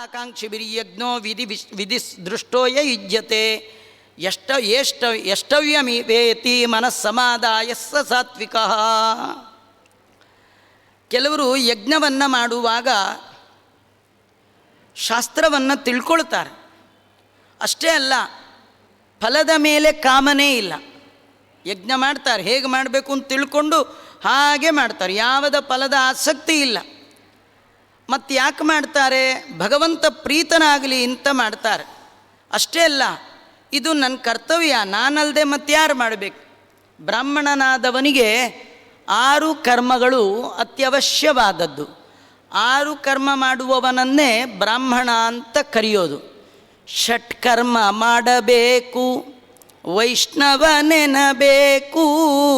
ಆಕಾಂಕ್ಷಿಭಿರ್ಯಜ್ಞೋ ವಿಧಿ ವಿಶ್ ವಿಧಿ ದೃಷ್ಟೋಯ ಯುಜ್ಯತೆ. ಎಷ್ಟ ಎಷ್ಟ ಎಷ್ಟವ್ಯಮಿ ವೇತಿ ಮನಸ್ಸಮಾದಾಯ ಸಾತ್ವಿಕ. ಕೆಲವರು ಯಜ್ಞವನ್ನು ಮಾಡುವಾಗ ಶಾಸ್ತ್ರವನ್ನು ತಿಳ್ಕೊಳ್ತಾರೆ. ಅಷ್ಟೇ ಅಲ್ಲ, ಫಲದ ಮೇಲೆ ಕಾಮನೇ ಇಲ್ಲ. ಯಜ್ಞ ಮಾಡ್ತಾರೆ, ಹೇಗೆ ಮಾಡಬೇಕು ಅಂತ ತಿಳ್ಕೊಂಡು ಹಾಗೆ ಮಾಡ್ತಾರೆ. ಯಾವುದ ಫಲದ ಆಸಕ್ತಿ ಇಲ್ಲ. ಮತ್ತು ಯಾಕೆ ಮಾಡ್ತಾರೆ? ಭಗವಂತ ಪ್ರೀತನಾಗಲಿ ಅಂತ ಮಾಡ್ತಾರೆ. ಅಷ್ಟೇ ಅಲ್ಲ, ಇದು ನನ್ನ ಕರ್ತವ್ಯ ನಾನಲ್ಲದೆ ಯಾರು ಮಾಡಬೇಕು? ಬ್ರಾಹ್ಮಣನಾದವನಿಗೆ ಆರು ಕರ್ಮಗಳು ಅತ್ಯವಶ್ಯವಾದದ್ದು. ಆರು ಕರ್ಮ ಮಾಡುವವನನ್ನೇ ಬ್ರಾಹ್ಮಣ ಅಂತ ಕರೆಯೋದು. ಷಟ್ಕರ್ಮ ಮಾಡಬೇಕು ವೈಷ್ಣವನೆನಬೇಕು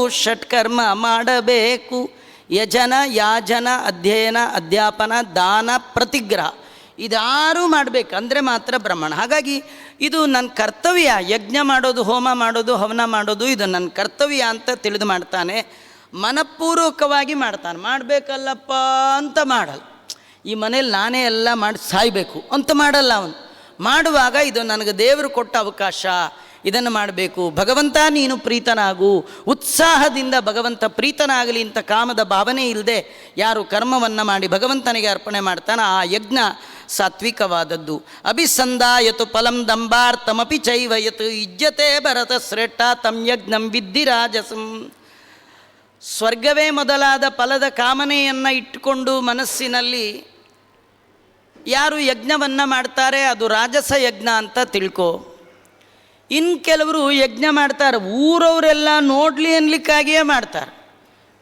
ಷಟ್ಕರ್ಮ ಮಾಡಬೇಕು ಯಜನ, ಯಾಜನ, ಅಧ್ಯಯನ, ಅಧ್ಯಾಪನ, ದಾನ, ಪ್ರತಿಗ್ರಹ. ಇದಾರು ಮಾಡಬೇಕು. ಅಂದರೆ ಮಾತ್ರ ಬ್ರಾಹ್ಮಣ. ಹಾಗಾಗಿ ಇದು ನನ್ನ ಕರ್ತವ್ಯ. ಯಜ್ಞ ಮಾಡೋದು, ಹೋಮ ಮಾಡೋದು, ಹವನ ಮಾಡೋದು, ಇದು ನನ್ನ ಕರ್ತವ್ಯ ಅಂತ ತಿಳಿದು ಮಾಡ್ತಾನೆ. ಮನಪೂರ್ವಕವಾಗಿ ಮಾಡ್ತಾನೆ. ಮಾಡಬೇಕಲ್ಲಪ್ಪ ಅಂತ ಮಾಡಲ್ಲ. ಈ ಮನೇಲಿ ನಾನೇ ಎಲ್ಲ ಮಾಡಿ ಸಾಯಬೇಕು. ಅಂತ ಮಾಡಲ್ಲ ಅವನು. ಮಾಡುವಾಗ ಇದು ನನಗೆ ದೇವರು ಕೊಟ್ಟ ಅವಕಾಶ. ಇದನ್ನು ಮಾಡಬೇಕು. ಭಗವಂತ, ನೀನು ಪ್ರೀತನಾಗು. ಉತ್ಸಾಹದಿಂದ ಭಗವಂತ ಪ್ರೀತನಾಗಲಿ ಅಂತ ಕಾಮದ ಭಾವನೆ ಇಲ್ಲದೆ ಯಾರು ಕರ್ಮವನ್ನು ಮಾಡಿ ಭಗವಂತನಿಗೆ ಅರ್ಪಣೆ ಮಾಡ್ತಾನೆ ಆ ಯಜ್ಞ ಸಾತ್ವಿಕವಾದದ್ದು. ಅಭಿಸಂದಾಯತು ಫಲಂ ದಂಬಾರ್ತಮಪಿ ಚೈವಯತು ಇಜ್ಜತೆ ಭರತ ಶ್ರೇಷ್ಠ ತಂ ಯಜ್ಞಂ ವಿದ್ಧಿ ರಾಜಸಂ. ಸ್ವರ್ಗವೇ ಮೊದಲಾದ ಫಲದ ಕಾಮನೆಯನ್ನು ಇಟ್ಟುಕೊಂಡು ಮನಸ್ಸಿನಲ್ಲಿ ಯಾರು ಯಜ್ಞವನ್ನು ಮಾಡ್ತಾರೆ ಅದು ರಾಜಸ ಯಜ್ಞ ಅಂತ ತಿಳ್ಕೊ. ಇನ್ನು ಕೆಲವರು ಯಜ್ಞ ಮಾಡ್ತಾರೆ, ಊರವರೆಲ್ಲ ನೋಡಲಿ ಅನ್ಲಿಕ್ಕಾಗಿಯೇ ಮಾಡ್ತಾರೆ.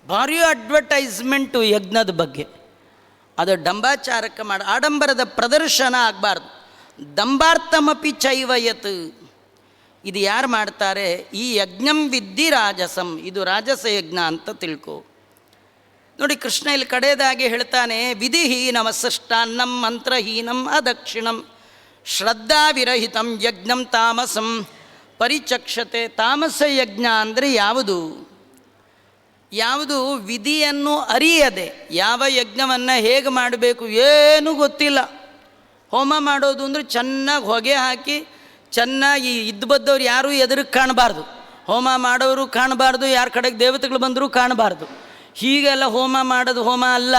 ಭಾರಿ ಅಡ್ವರ್ಟೈಸ್ಮೆಂಟು ಯಜ್ಞದ ಬಗ್ಗೆ. ಅದು ಡಂಬಾಚಾರಕ್ಕೆ ಮಾಡಿ, ಆಡಂಬರದ ಪ್ರದರ್ಶನ ಆಗಬಾರ್ದು. ದಂಬಾರ್ಥಮಪಿ ಚೈವಯತ್ ಇದು ಯಾರು ಮಾಡ್ತಾರೆ? ಈ ಯಜ್ಞಂ ವಿದ್ಧಿ ರಾಜಸಂ. ಇದು ರಾಜಸ ಯಜ್ಞ ಅಂತ ತಿಳ್ಕೊ. ನೋಡಿ ಕೃಷ್ಣ ಇಲ್ಲಿ ಕಡೆಯದಾಗಿ ಹೇಳ್ತಾನೆ ವಿಧಿಹೀನಮ ಸೃಷ್ಟಾನ್ನಂ ಮಂತ್ರಹೀನಂ ಅದಕ್ಷಿಣಂ ಶ್ರದ್ಧಾವಿರಹಿತಂ ಯಜ್ಞಂ ತಾಮಸಂ. ಪರಿಚಕ್ಷತೆ ತಾಮಸ ಯಜ್ಞ ಅಂದರೆ ಯಾವುದು? ಯಾವುದು ವಿಧಿಯನ್ನು ಅರಿಯದೆ ಯಾವ ಯಜ್ಞವನ್ನು ಹೇಗೆ ಮಾಡಬೇಕು ಏನೂ ಗೊತ್ತಿಲ್ಲ. ಹೋಮ ಮಾಡೋದು ಅಂದರೆ ಚೆನ್ನಾಗಿ ಹೊಗೆ ಹಾಕಿ ಚೆನ್ನಾಗಿ ಇದ್ದು ಬದ್ದವ್ರು ಯಾರೂ ಎದುರಿಗೆ ಕಾಣಬಾರ್ದು. ಹೋಮ ಮಾಡೋರು ಕಾಣಬಾರ್ದು, ಯಾರ ಕಡೆಗೆ ದೇವತೆಗಳು ಬಂದರೂ ಕಾಣಬಾರ್ದು. ಹೀಗೆಲ್ಲ ಹೋಮ ಮಾಡೋದು ಹೋಮ ಅಲ್ಲ.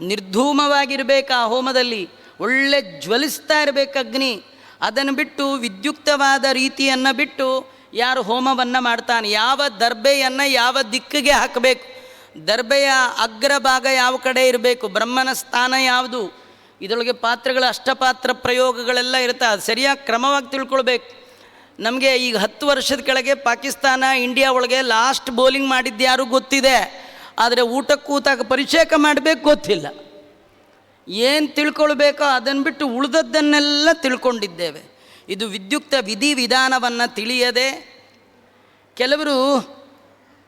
ನಿರ್ಧೂಮವಾಗಿರಬೇಕು ಆ ಹೋಮದಲ್ಲಿ. ಒಳ್ಳೆ ಜ್ವಲಿಸ್ತಾ ಇರಬೇಕು ಅಗ್ನಿ. ಅದನ್ನು ಬಿಟ್ಟು ವಿದ್ಯುಕ್ತವಾದ ರೀತಿಯನ್ನು ಬಿಟ್ಟು ಯಾರು ಹೋಮವನ್ನು ಮಾಡ್ತಾನೆ, ಯಾವ ದರ್ಬೆಯನ್ನು ಯಾವ ದಿಕ್ಕಿಗೆ ಹಾಕಬೇಕು? ದರ್ಬೆಯ ಅಗ್ರಭಾಗ ಯಾವ ಕಡೆ ಇರಬೇಕು? ಬ್ರಹ್ಮನ ಸ್ಥಾನ ಯಾವುದು? ಇದರೊಳಗೆ ಪಾತ್ರಗಳ, ಅಷ್ಟಪಾತ್ರ ಪ್ರಯೋಗಗಳೆಲ್ಲ ಇರುತ್ತೆ ಅದು ಸರಿಯಾಗಿ ಕ್ರಮವಾಗಿ ತಿಳ್ಕೊಳ್ಬೇಕು. ನಮಗೆ ಈಗ ಹತ್ತು ವರ್ಷದ ಕೆಳಗೆ ಪಾಕಿಸ್ತಾನ, ಇಂಡಿಯಾ ಒಳಗೆ ಲಾಸ್ಟ್ ಬೌಲಿಂಗ್ ಮಾಡಿದ್ದು ಯಾರು ಗೊತ್ತಿದೆ. ಆದರೆ ಊಟಕ್ಕೂತಾಗ ಪರಿಚಯಕ ಮಾಡಬೇಕು ಗೊತ್ತಿಲ್ಲ. ಏನು ತಿಳ್ಕೊಳ್ಬೇಕೋ ಅದನ್ನು ಬಿಟ್ಟು ಉಳಿದದ್ದನ್ನೆಲ್ಲ ತಿಳ್ಕೊಂಡಿದ್ದೇವೆ. ಇದು ವಿದ್ಯುಕ್ತ ವಿಧಿ ವಿಧಾನವನ್ನು ತಿಳಿಯದೆ ಕೆಲವರು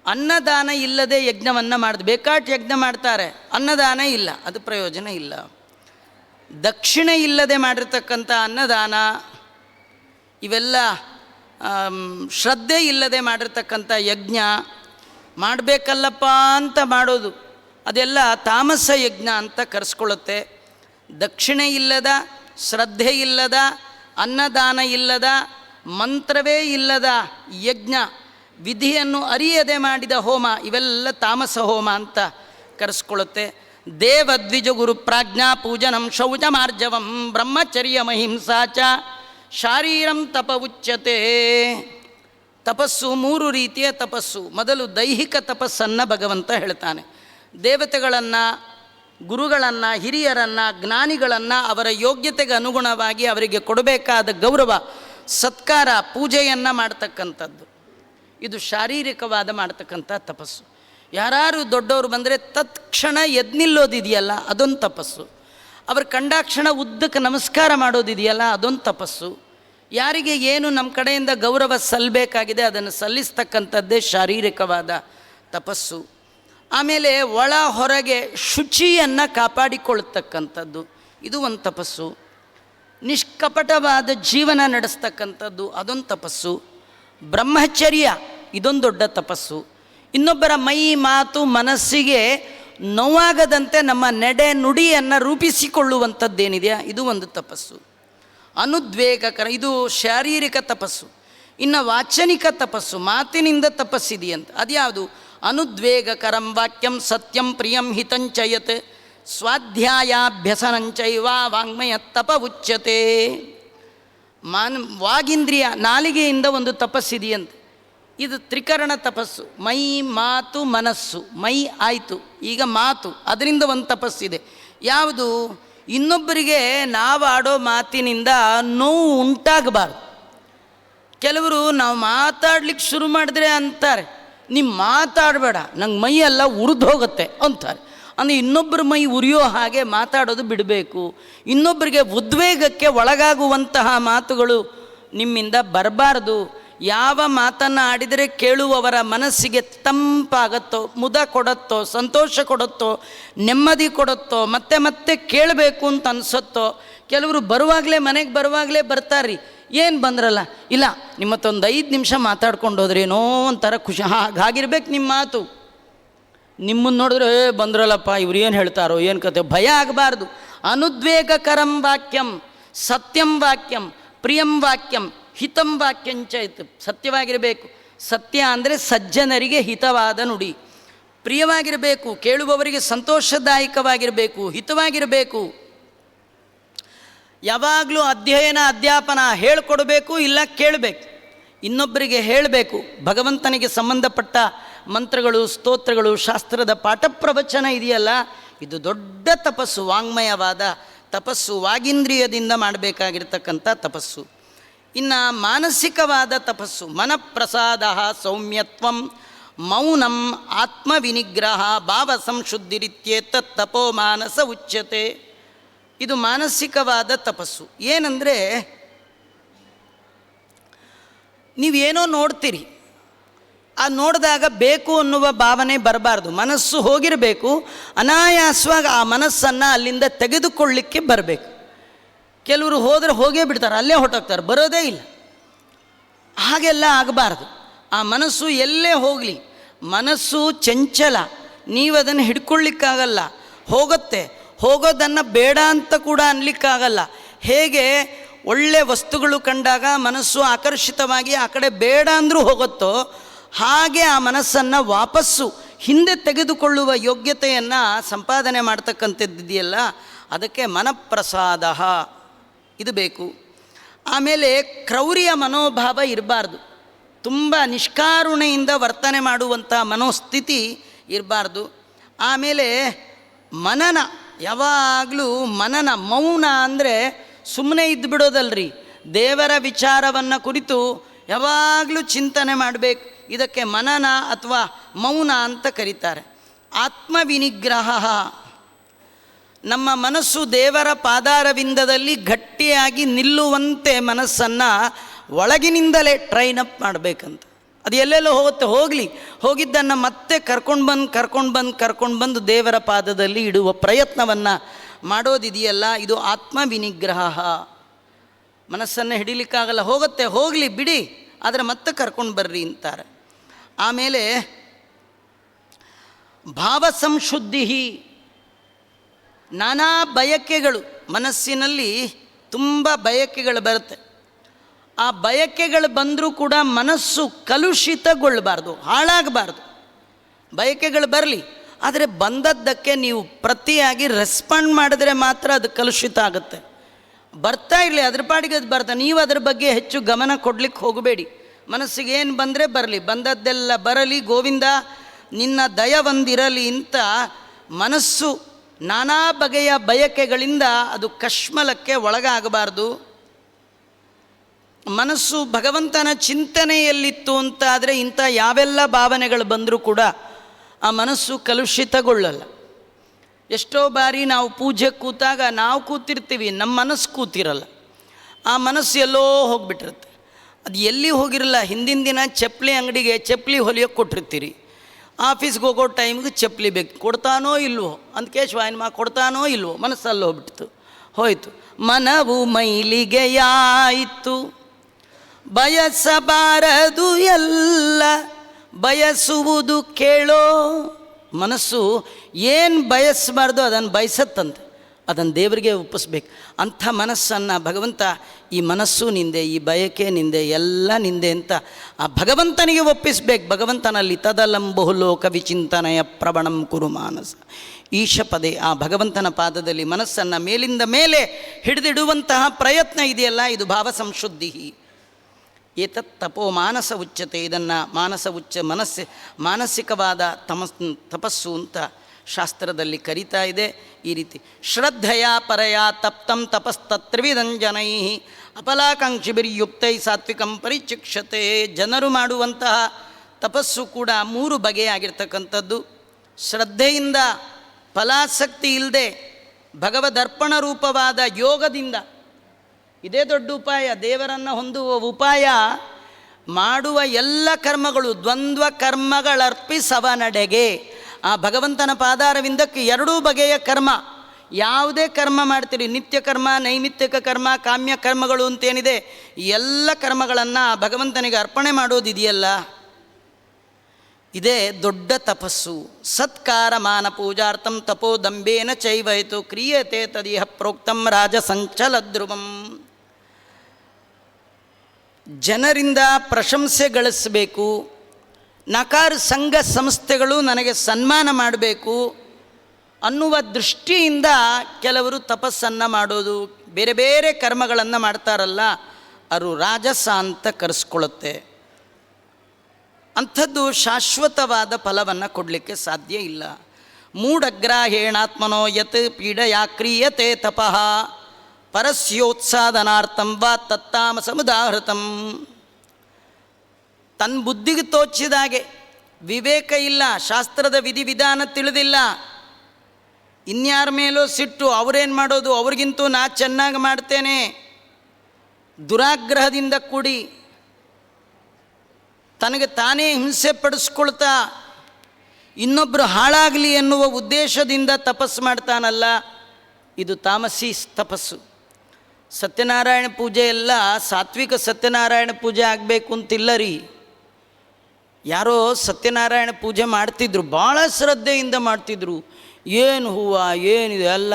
ಅನ್ನದಾನ ಇಲ್ಲದೆ ಯಜ್ಞವನ್ನು ಮಾಡಿದ. ಬೇಕಾಟ್ ಯಜ್ಞ ಮಾಡ್ತಾರೆ, ಅನ್ನದಾನ ಇಲ್ಲ, ಅದು ಪ್ರಯೋಜನ ಇಲ್ಲ. ದಕ್ಷಿಣೆ ಇಲ್ಲದೆ ಮಾಡಿರ್ತಕ್ಕಂಥ ಅನ್ನದಾನ, ಇವೆಲ್ಲ ಶ್ರದ್ಧೆ ಇಲ್ಲದೆ ಮಾಡಿರ್ತಕ್ಕಂಥ ಯಜ್ಞ, ಮಾಡಬೇಕಲ್ಲಪ್ಪ ಅಂತ ಮಾಡೋದು. ಅದೆಲ್ಲ ತಾಮಸ ಯಜ್ಞ ಅಂತ ಕರೆಸ್ಕೊಳ್ಳುತ್ತೆ. ದಕ್ಷಿಣೆ ಇಲ್ಲದ, ಶ್ರದ್ಧೆ ಇಲ್ಲದ, ಅನ್ನದಾನ ಇಲ್ಲದ, ಮಂತ್ರವೇ ಇಲ್ಲದ ಯಜ್ಞ, ವಿಧಿಯನ್ನು ಅರಿಯದೆ ಮಾಡಿದ ಹೋಮ, ಇವೆಲ್ಲ ತಾಮಸ ಹೋಮ ಅಂತ ಕರೆಸ್ಕೊಳ್ಳುತ್ತೆ. ದೇವದ್ವಿಜ ಗುರು ಪ್ರಾಜ್ಞಾ ಪೂಜನಂ ಶೌಚಮಾರ್ಜವಂ ಬ್ರಹ್ಮಚರ್ಯ ಮಹಿಂಸಾಚ ಶಾರೀರಂ ತಪ ಉಚ್ಯತೆ. ತಪಸ್ಸು ಮೂರು ರೀತಿಯ ತಪಸ್ಸು. ಮೊದಲು ದೈಹಿಕ ತಪಸ್ಸನ್ನು ಭಗವಂತ ಹೇಳ್ತಾನೆ. ದೇವತೆಗಳನ್ನು, ಗುರುಗಳನ್ನು, ಹಿರಿಯರನ್ನು, ಜ್ಞಾನಿಗಳನ್ನು ಅವರ ಯೋಗ್ಯತೆಗೆ ಅನುಗುಣವಾಗಿ ಅವರಿಗೆ ಕೊಡಬೇಕಾದ ಗೌರವ, ಸತ್ಕಾರ, ಪೂಜೆಯನ್ನು ಮಾಡ್ತಕ್ಕಂಥದ್ದು. ಇದು ಶಾರೀರಿಕವಾದ ಮಾಡ್ತಕ್ಕಂಥ ತಪಸ್ಸು. ಯಾರು ದೊಡ್ಡವರು ಬಂದರೆ ತತ್ಕ್ಷಣ ಎದ್ನಿಲ್ಲೋದಿದೆಯಲ್ಲ, ಅದೊಂದು ತಪಸ್ಸು. ಅವ್ರು ಕಂಡಾಕ್ಷಣ ಉದ್ದಕ್ಕೆ ನಮಸ್ಕಾರ ಮಾಡೋದಿದೆಯಲ್ಲ, ಅದೊಂದು ತಪಸ್ಸು. ಯಾರಿಗೆ ಏನು ನಮ್ಮ ಕಡೆಯಿಂದ ಗೌರವ ಸಲ್ಲಬೇಕಾಗಿದೆ ಅದನ್ನು ಸಲ್ಲಿಸ್ತಕ್ಕಂಥದ್ದೇ ಶಾರೀರಿಕವಾದ ತಪಸ್ಸು. ಆಮೇಲೆ ಒಳ ಹೊರಗೆ ಶುಚಿಯನ್ನು ಕಾಪಾಡಿಕೊಳ್ಳತಕ್ಕಂಥದ್ದು. ಇದು ಒಂದು ತಪಸ್ಸು. ನಿಷ್ಕಪಟವಾದ ಜೀವನ ನಡೆಸ್ತಕ್ಕಂಥದ್ದು ಅದೊಂದು ತಪಸ್ಸು. ಬ್ರಹ್ಮಚರ್ಯ, ಇದೊಂದು ದೊಡ್ಡ ತಪಸ್ಸು. ಇನ್ನೊಬ್ಬರ ಮೈ, ಮಾತು, ಮನಸ್ಸಿಗೆ ನೋವಾಗದಂತೆ ನಮ್ಮ ನಡೆ, ನುಡಿಯನ್ನು ರೂಪಿಸಿಕೊಳ್ಳುವಂಥದ್ದೇನಿದೆಯಾ? ಇದು ಒಂದು ತಪಸ್ಸು. ಅನುದ್ವೇಗಕರ, ಇದು ಶಾರೀರಿಕ ತಪಸ್ಸು. ಇನ್ನು ವಾಚನಿಕ ತಪಸ್ಸು, ಮಾತಿನಿಂದ ತಪಸ್ಸಿದೆಯಂತ. ಅದ್ಯಾವುದು? ಅನುದ್ವೇಗಕರಂ ವಾಕ್ಯಂ ಸತ್ಯಂ ಪ್ರಿಯಂ ಹಿತಂಚಯತ್ ಸ್ವಾಧ್ಯಾಯಾಭ್ಯಸನಂಚೈವ ವಾಂಗ್ಮಯ ತಪ ಉಚ್ಯತೆ. ಮಾನ್ ವಾಗಿಂದ್ರಿಯ ನಾಲಿಗೆಯಿಂದ ಒಂದು ತಪಸ್ಸಿದೆಯಂತೆ. ಇದು ತ್ರಿಕರಣ ತಪಸ್ಸು. ಮೈ ಮಾತು ಮನಸ್ಸು. ಮೈ ಆಯಿತು. ಈಗ ಮಾತು. ಅದರಿಂದ ಒಂದು ತಪಸ್ಸಿದೆ. ಯಾವುದು? ಇನ್ನೊಬ್ಬರಿಗೆ ನಾವಾಡೋ ಮಾತಿನಿಂದ ನೋವು ಉಂಟಾಗಬಾರ್ದು. ಕೆಲವರು ನಾವು ಮಾತಾಡ್ಲಿಕ್ಕೆ ಶುರು ಮಾಡಿದ್ರೆ ಅಂತಾರೆ. ನೀವು ಮಾತಾಡಬೇಡ, ನಂಗೆ ಮೈಯೆಲ್ಲ ಉರಿದು ಹೋಗುತ್ತೆ ಅಂತಾರೆ. ಅಂದರೆ ಇನ್ನೊಬ್ಬರ ಮೈ ಉರಿಯೋ ಹಾಗೆ ಮಾತಾಡೋದು ಬಿಡಬೇಕು. ಇನ್ನೊಬ್ಬರಿಗೆ ಉದ್ವೇಗಕ್ಕೆ ಒಳಗಾಗುವಂತಹ ಮಾತುಗಳು ನಿಮ್ಮಿಂದ ಬರಬಾರ್ದು. ಯಾವ ಮಾತನ್ನು ಆಡಿದರೆ ಕೇಳುವವರ ಮನಸ್ಸಿಗೆ ತಂಪಾಗತ್ತೋ, ಮುದ ಕೊಡುತ್ತೋ, ಸಂತೋಷ ಕೊಡುತ್ತೋ, ನೆಮ್ಮದಿ ಕೊಡುತ್ತೋ, ಮತ್ತೆ ಮತ್ತೆ ಕೇಳಬೇಕು ಅಂತ ಅನಿಸುತ್ತೋ, ಕೆಲವರು ಬರುವಾಗಲೇ ಮನೆಗೆ ಬರುವಾಗಲೇ ಬರ್ತಾರ್ರಿ. ಏನು ಬಂದ್ರಲ್ಲ? ಇಲ್ಲ, ನಿಮ್ಮತ್ತೊಂದು ಐದು ನಿಮಿಷ ಮಾತಾಡ್ಕೊಂಡು ಹೋದ್ರೆ ಏನೋ ಒಂಥರ ಖುಷಿ. ಹಾಗಿರ್ಬೇಕು ನಿಮ್ಮ ಮಾತು. ನಿಮ್ಮನ್ನು ನೋಡಿದ್ರೆ, ಏ, ಬಂದ್ರಲ್ಲಪ್ಪ, ಇವ್ರು ಏನು ಹೇಳ್ತಾರೋ, ಏನು ಕತೆ, ಭಯ ಆಗಬಾರ್ದು. ಅನುದ್ವೇಗಕರಂ ವಾಕ್ಯಂ, ಸತ್ಯಂ ವಾಕ್ಯಂ, ಪ್ರಿಯಂ ವಾಕ್ಯಂ, ಹಿತಂ ವಾಕ್ಯಂಚ ಇತ್ತು. ಸತ್ಯವಾಗಿರಬೇಕು. ಸತ್ಯ ಅಂದರೆ ಸಜ್ಜನರಿಗೆ ಹಿತವಾದ ನುಡಿ. ಪ್ರಿಯವಾಗಿರಬೇಕು, ಕೇಳುವವರಿಗೆ ಸಂತೋಷದಾಯಕವಾಗಿರಬೇಕು, ಹಿತವಾಗಿರಬೇಕು. ಯಾವಾಗಲೂ ಅಧ್ಯಯನ, ಅಧ್ಯಾಪನ ಹೇಳಿಕೊಡಬೇಕು ಇಲ್ಲ ಕೇಳಬೇಕು. ಇನ್ನೊಬ್ಬರಿಗೆ ಹೇಳಬೇಕು. ಭಗವಂತನಿಗೆ ಸಂಬಂಧಪಟ್ಟ ಮಂತ್ರಗಳು, ಸ್ತೋತ್ರಗಳು, ಶಾಸ್ತ್ರದ ಪಾಠ ಪ್ರವಚನ ಇದೆಯಲ್ಲ? ಇದು ದೊಡ್ಡ ತಪಸ್ಸು, ವಾಂಗ್ಮಯವಾದ ತಪಸ್ಸು, ವಾಗಿಂದ್ರಿಯದಿಂದ ಮಾಡಬೇಕಾಗಿರ್ತಕ್ಕಂಥ ತಪಸ್ಸು. ಇನ್ನು ಮಾನಸಿಕವಾದ ತಪಸ್ಸು, ಮನಪ್ರಸಾದ ಸೌಮ್ಯತ್ವಂ, ಮೌನಂ, ಆತ್ಮವಿನಿಗ್ರಹ ಭಾವ ಸಂಶುದ್ಧಿರಿತ್ಯೇತ ತಪೋ ಮಾನಸ ಉಚ್ಯತೆ. ಇದು ಮಾನಸಿಕವಾದ ತಪಸ್ಸು. ಏನಂದರೆ, ನೀವೇನೋ ನೋಡ್ತೀರಿ, ಆ ನೋಡಿದಾಗ ಬೇಕು ಅನ್ನುವ ಭಾವನೆ ಬರಬಾರ್ದು. ಮನಸ್ಸು ಹೋಗಿರಬೇಕು, ಅನಾಯಾಸವಾಗಿ ಆ ಮನಸ್ಸನ್ನು ಅಲ್ಲಿಂದ ತೆಗೆದುಕೊಳ್ಳಿಕ್ಕೆ ಬರಬೇಕು. ಕೆಲವರು ಹೋದರೆ ಹೋಗೇ ಬಿಡ್ತಾರೆ, ಅಲ್ಲೇ ಹೊಟ್ಟೋಗ್ತಾರೆ ಬರೋದೇ ಇಲ್ಲ. ಹಾಗೆಲ್ಲ ಆಗಬಾರ್ದು. ಆ ಮನಸ್ಸು ಎಲ್ಲೇ ಹೋಗಲಿ, ಮನಸ್ಸು ಚಂಚಲ ನೀವು ಅದನ್ನು ಹಿಡ್ಕೊಳ್ಳಿಕ್ಕಾಗಲ್ಲ, ಹೋಗುತ್ತೆ. ಹೋಗೋದನ್ನು ಬೇಡ ಅಂತ ಕೂಡ ಅನ್ಲಿಕ್ಕಾಗಲ್ಲ. ಹೇಗೆ ಒಳ್ಳೆ ವಸ್ತುಗಳು ಕಂಡಾಗ ಮನಸ್ಸು ಆಕರ್ಷಿತವಾಗಿ ಆ ಕಡೆ ಬೇಡ ಅಂದರೂ ಹೋಗುತ್ತೋ ಹಾಗೆ ಆ ಮನಸ್ಸನ್ನು ವಾಪಸ್ಸು ಹಿಂದೆ ತೆಗೆದುಕೊಳ್ಳುವ ಯೋಗ್ಯತೆಯನ್ನು ಸಂಪಾದನೆ ಮಾಡ್ತಕ್ಕಂಥದ್ದಿದೆಯಲ್ಲ, ಅದಕ್ಕೆ ಮನಪ್ರಸಾದ. ಇದು ಬೇಕು. ಆಮೇಲೆ ಕ್ರೌರ್ಯ ಮನೋಭಾವ ಇರಬಾರ್ದು. ತುಂಬ ನಿಷ್ಕಾರುಣೆಯಿಂದ ವರ್ತನೆ ಮಾಡುವಂಥ ಮನೋಸ್ಥಿತಿ ಇರಬಾರ್ದು. ಆಮೇಲೆ ಮನನ ಯಾವಾಗಲೂ ಮನನ ಮೌನ ಅಂದರೆ ಸುಮ್ಮನೆ ಇದ್ದು ಬಿಡೋದಲ್ರಿ. ದೇವರ ವಿಚಾರವನ್ನು ಕುರಿತು ಯಾವಾಗಲೂ ಚಿಂತನೆ ಮಾಡಬೇಕು. ಇದಕ್ಕೆ ಮನನ ಅಥವಾ ಮೌನ ಅಂತ ಕರೀತಾರೆ. ಆತ್ಮವಿನಿಗ್ರಹ. ನಮ್ಮ ಮನಸ್ಸು ದೇವರ ಪಾದಾರವಿಂದದಲ್ಲಿ ಗಟ್ಟಿಯಾಗಿ ನಿಲ್ಲುವಂತೆ ಮನಸ್ಸನ್ನು ಒಳಗಿನಿಂದಲೇ ಟ್ರೈನ್ ಅಪ್ ಮಾಡಬೇಕಂತ. ಅದು ಎಲ್ಲೆಲ್ಲೋ ಹೋಗುತ್ತೆ, ಹೋಗಲಿ. ಹೋಗಿದ್ದನ್ನು ಮತ್ತೆ ಕರ್ಕೊಂಡು ಬಂದು ಕರ್ಕೊಂಡು ಬಂದು ಕರ್ಕೊಂಡು ಬಂದು ದೇವರ ಪಾದದಲ್ಲಿ ಇಡುವ ಪ್ರಯತ್ನವನ್ನು ಮಾಡೋದಿದೆಯಲ್ಲ, ಇದು ಆತ್ಮ ವಿನಿಗ್ರಹ ಮನಸ್ಸನ್ನು ಹಿಡಿಲಿಕ್ಕಾಗಲ್ಲ, ಹೋಗುತ್ತೆ, ಹೋಗಲಿ, ಬಿಡಿ, ಆದರೆ ಮತ್ತೆ ಕರ್ಕೊಂಡು ಬರ್ರಿ ಅಂತಾರೆ. ಆಮೇಲೆ ಭಾವ ಸಂಶುದ್ಧಿ ನಾನಾ ಬಯಕೆಗಳು ಮನಸ್ಸಿನಲ್ಲಿ ತುಂಬ ಬಯಕೆಗಳು ಬರುತ್ತೆ. ಆ ಬಯಕೆಗಳು ಬಂದರೂ ಕೂಡ ಮನಸ್ಸು ಕಲುಷಿತಗೊಳ್ಳಬಾರ್ದು, ಹಾಳಾಗಬಾರ್ದು. ಬಯಕೆಗಳು ಬರಲಿ, ಆದರೆ ಬಂದದ್ದಕ್ಕೆ ನೀವು ಪ್ರತಿಯಾಗಿ ರೆಸ್ಪಾಂಡ್ ಮಾಡಿದ್ರೆ ಮಾತ್ರ ಅದು ಕಲುಷಿತ ಆಗುತ್ತೆ. ಬರ್ತಾ ಇರಲಿ, ಅದ್ರ ಪಾಡಿಗೆ ಅದು ಬರ್ತಾ, ನೀವು ಅದ್ರ ಬಗ್ಗೆ ಹೆಚ್ಚು ಗಮನ ಕೊಡ್ಲಿಕ್ಕೆ ಹೋಗಬೇಡಿ. ಮನಸ್ಸಿಗೆ ಏನು ಬಂದರೆ ಬರಲಿ, ಬಂದದ್ದೆಲ್ಲ ಬರಲಿ, ಗೋವಿಂದ, ನಿನ್ನ ದಯ ಒಂದಿರಲಿ ಅಂತ ಮನಸ್ಸು ನಾನಾ ಬಗೆಯ ಬಯಕೆಗಳಿಂದ ಅದು ಕಶ್ಮಲಕ್ಕೆ ಒಳಗಾಗಬಾರ್ದು. ಮನಸ್ಸು ಭಗವಂತನ ಚಿಂತನೆಯಲ್ಲಿತ್ತು ಅಂತ ಆದರೆ ಇಂಥ ಯಾವೆಲ್ಲ ಭಾವನೆಗಳು ಬಂದರೂ ಕೂಡ ಆ ಮನಸ್ಸು ಕಲುಷಿತಗೊಳ್ಳಲ್ಲ. ಎಷ್ಟೋ ಬಾರಿ ನಾವು ಪೂಜೆ ಕೂತಾಗ ನಾವು ಕೂತಿರ್ತೀವಿ, ನಮ್ಮ ಮನಸ್ಸು ಕೂತಿರಲ್ಲ. ಆ ಮನಸ್ಸು ಎಲ್ಲೋ ಹೋಗಿಬಿಟ್ಟಿರುತ್ತೆ. ಅದು ಎಲ್ಲಿ ಹೋಗಿರಲ್ಲ, ಹಿಂದಿನ ದಿನ ಚಪ್ಪಲಿ ಅಂಗಡಿಗೆ ಚಪ್ಪಲಿ ಹೊಲಿಯೋಕೆ ಕೊಟ್ಟಿರ್ತೀರಿ. ಆಫೀಸ್ಗೆ ಹೋಗೋ ಟೈಮ್ಗೆ ಚಪ್ಪಲಿ ಬೇಕು, ಕೊಡ್ತಾನೋ ಇಲ್ವೋ? ಅಂತ ಮಾ, ಕೊಡ್ತಾನೋ ಇಲ್ವೋ? ಮನಸ್ಸಲ್ಲಿ ಹೋಗ್ಬಿಡ್ತು, ಹೋಯಿತು. ಮನವು ಮೈಲಿಗೆಯಾಯಿತು. ಬಯಸಬಾರದು ಎಲ್ಲ, ಬಯಸುವುದು ಕೇಳೋ ಮನಸ್ಸು ಏನು ಬಯಸಬಾರ್ದು ಅದನ್ನು ಬಯಸತ್ತಂತೆ. ಅದನ್ನು ದೇವರಿಗೆ ಒಪ್ಪಿಸ್ಬೇಕು. ಅಂಥ ಮನಸ್ಸನ್ನು ಭಗವಂತ ಈ ಮನಸ್ಸು ನಿಂದೆ, ಈ ಬಯಕೆ ನಿಂದೆ, ಎಲ್ಲ ನಿಂದೆ ಅಂತ ಆ ಭಗವಂತನಿಗೆ ಒಪ್ಪಿಸ್ಬೇಕು. ಭಗವಂತನಲ್ಲಿ ತದಲಂಬಹು ಲೋಕ ವಿಚಿಂತನೆಯ ಪ್ರವಣಂ ಕುರು ಮಾನಸ. ಈಶಪದೇ ಆ ಭಗವಂತನ ಪಾದದಲ್ಲಿ ಮನಸ್ಸನ್ನು ಮೇಲಿಂದ ಮೇಲೆ ಹಿಡಿದಿಡುವಂತಹ ಪ್ರಯತ್ನ ಇದೆಯಲ್ಲ, ಇದು ಭಾವ ಸಂಶುದ್ಧಿ ಏತತ್ ತಪೋ ಮಾನಸ ಉಚ್ಚತೆ, ಇದನ್ನು ಮಾನಸ ಉಚ್ಚ ಮನಸ್ಸು, ಮಾನಸಿಕವಾದ ತಮಸ್, ತಪಸ್ಸು ಅಂತ ಶಾಸ್ತ್ರದಲ್ಲಿ ಕರೀತಾ ಇದೆ. ಈ ರೀತಿ, ಶ್ರದ್ಧೆಯ ಪರಯ ತಪ್ತಂ ತಪಸ್ತತ್ರಿವಿಧಂಜನೈ ಅಪಲಾಕಾಂಕ್ಷಿಭಿರ್ಯುಕ್ತೈ ಸಾತ್ವಿಕಂ ಪರಿಚಿಕ್ಷತೆ ಜನರು ಮಾಡುವಂತಹ ತಪಸ್ಸು ಕೂಡ ಮೂರು ಬಗೆಯಾಗಿರ್ತಕ್ಕಂಥದ್ದು ಶ್ರದ್ಧೆಯಿಂದ ಫಲಾಸಕ್ತಿ ಇಲ್ಲದೆ ಭಗವದರ್ಪಣ ರೂಪವಾದ ಯೋಗದಿಂದ ಇದೇ ದೊಡ್ಡ ಉಪಾಯ, ದೇವರನ್ನು ಹೊಂದುವ ಉಪಾಯ, ಮಾಡುವ ಎಲ್ಲ ಕರ್ಮಗಳು, ದ್ವಂದ್ವ ಕರ್ಮಗಳರ್ಪಿಸವ ನಡೆಗೆ ಆ ಭಗವಂತನ ಪಾದಾರವಿಂದಕ್ಕೆ ಎರಡೂ ಬಗೆಯ ಕರ್ಮ. ಯಾವುದೇ ಕರ್ಮ ಮಾಡ್ತೀರಿ, ನಿತ್ಯ ಕರ್ಮ, ನೈಮಿತ್ಯಕ ಕರ್ಮ, ಕಾಮ್ಯ ಕರ್ಮಗಳು ಅಂತೇನಿದೆ, ಎಲ್ಲ ಕರ್ಮಗಳನ್ನು ಆ ಭಗವಂತನಿಗೆ ಅರ್ಪಣೆ ಮಾಡೋದಿದೆಯಲ್ಲ? ಇದೇ ದೊಡ್ಡ ತಪಸ್ಸು. ಸತ್ಕಾರ ಮಾನ ಪೂಜಾರ್ಥಂ ತಪೋದಂಬೇನ ಚೈವಯಿತು ಕ್ರಿಯತೆ ತದಿಹ ಪ್ರೋಕ್ತಂ ರಾಜ ಜನರಿಂದ ಪ್ರಶಂಸೆ ಗಳಿಸಬೇಕು. ನಕಾರ ಸಂಘ ಸಂಸ್ಥೆಗಳು ನನಗೆ ಸನ್ಮಾನ ಮಾಡಬೇಕು ಅನ್ನುವ ದೃಷ್ಟಿಯಿಂದ ಕೆಲವರು ತಪಸ್ಸನ್ನು ಮಾಡೋದು, ಬೇರೆ ಬೇರೆ ಕರ್ಮಗಳನ್ನು ಮಾಡ್ತಾರಲ್ಲ ಅವರು ರಾಜಸ ಅಂತ ಕರೆಸ್ಕೊಳ್ಳುತ್ತೆ. ಅಂಥದ್ದು ಶಾಶ್ವತವಾದ ಫಲವನ್ನು ಕೊಡಲಿಕ್ಕೆ ಸಾಧ್ಯ ಇಲ್ಲ. ಮೂಢಗ್ರಾಹೇಣಾತ್ಮನೋ ಯತ್ ಪೀಡಯಾ ಕ್ರಿಯತೆ ತಪಃ. ಪರಸ್ಯೋತ್ಸಾದನಾರ್ಥಂ ವಾ ತತ್ತಾಮ ಸಮುದಾಹೃತಂ ತನ್ನ ಬುದ್ಧಿಗೆ ತೋಚಿದಾಗೆ ವಿವೇಕ ಇಲ್ಲ, ಶಾಸ್ತ್ರದ ವಿಧಿವಿಧಾನ ತಿಳಿದಿಲ್ಲ. ಇನ್ಯಾರ ಮೇಲೂ ಸಿಟ್ಟು ಅವರೇನು ಮಾಡೋದು, ಅವ್ರಿಗಿಂತೂ ನಾ ಚೆನ್ನಾಗಿ ಮಾಡ್ತೇನೆ. ದುರಾಗ್ರಹದಿಂದ ಕೂಡಿ ತನಗೆ ತಾನೇ ಹಿಂಸೆ ಪಡಿಸ್ಕೊಳ್ತಾ ಇನ್ನೊಬ್ಬರು ಹಾಳಾಗಲಿ ಎನ್ನುವ ಉದ್ದೇಶದಿಂದ ತಪಸ್ಸು ಮಾಡ್ತಾನಲ್ಲ, ಇದು ತಾಮಸಿ ತಪಸ್ಸು. ಸತ್ಯನಾರಾಯಣ ಪೂಜೆ ಎಲ್ಲ ಸಾತ್ವಿಕ ಸತ್ಯನಾರಾಯಣ ಪೂಜೆ ಆಗಬೇಕು ಅಂತಿಲ್ಲ ರೀ. ಯಾರೋ ಸತ್ಯನಾರಾಯಣ ಪೂಜೆ ಮಾಡ್ತಿದ್ರು, ಭಾಳ ಶ್ರದ್ಧೆಯಿಂದ ಮಾಡ್ತಿದ್ರು. ಏನು ಹೂವು ಏನಿದೆ ಎಲ್ಲ.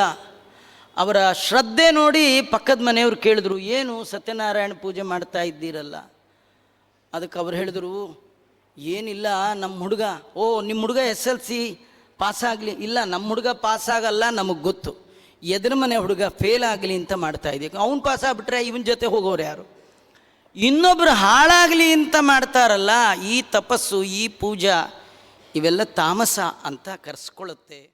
ಅವರ ಶ್ರದ್ಧೆ ನೋಡಿ ಪಕ್ಕದ ಮನೆಯವ್ರು ಕೇಳಿದ್ರು, ಏನು ಸತ್ಯನಾರಾಯಣ ಪೂಜೆ ಮಾಡ್ತಾ ಇದ್ದೀರಲ್ಲ? ಅದಕ್ಕೆ ಅವ್ರು ಹೇಳಿದ್ರು, ಏನಿಲ್ಲ ನಮ್ಮ ಹುಡುಗ, ಓ ನಿಮ್ಮ ಹುಡುಗ ಎಸ್ ಎಲ್ ಸಿ ಪಾಸಾಗಲಿ ಇಲ್ಲ ನಮ್ಮ ಹುಡುಗ ಪಾಸಾಗಲ್ಲ ನಮಗೆ ಗೊತ್ತು. ಎದುರು ಮನೆ ಹುಡುಗ ಫೇಲ್ ಆಗಲಿ ಅಂತ ಮಾಡ್ತಾ ಇದ್ದೀವಿ ಅವ್ನು ಪಾಸ್ ಆಗ್ಬಿಟ್ರೆ ಇವನ ಜೊತೆ ಹೋಗೋರು ಯಾರು? ಇನ್ನೊಬ್ರು ಹಾಳಾಗಲಿ ಅಂತ ಮಾಡ್ತಾರಲ್ಲ, ಈ ತಪಸ್ಸು, ಈ ಪೂಜಾ, ಇವೆಲ್ಲ ತಾಮಸ ಅಂತ ಕರೆಸ್ಕೊಳ್ಳುತ್ತೆ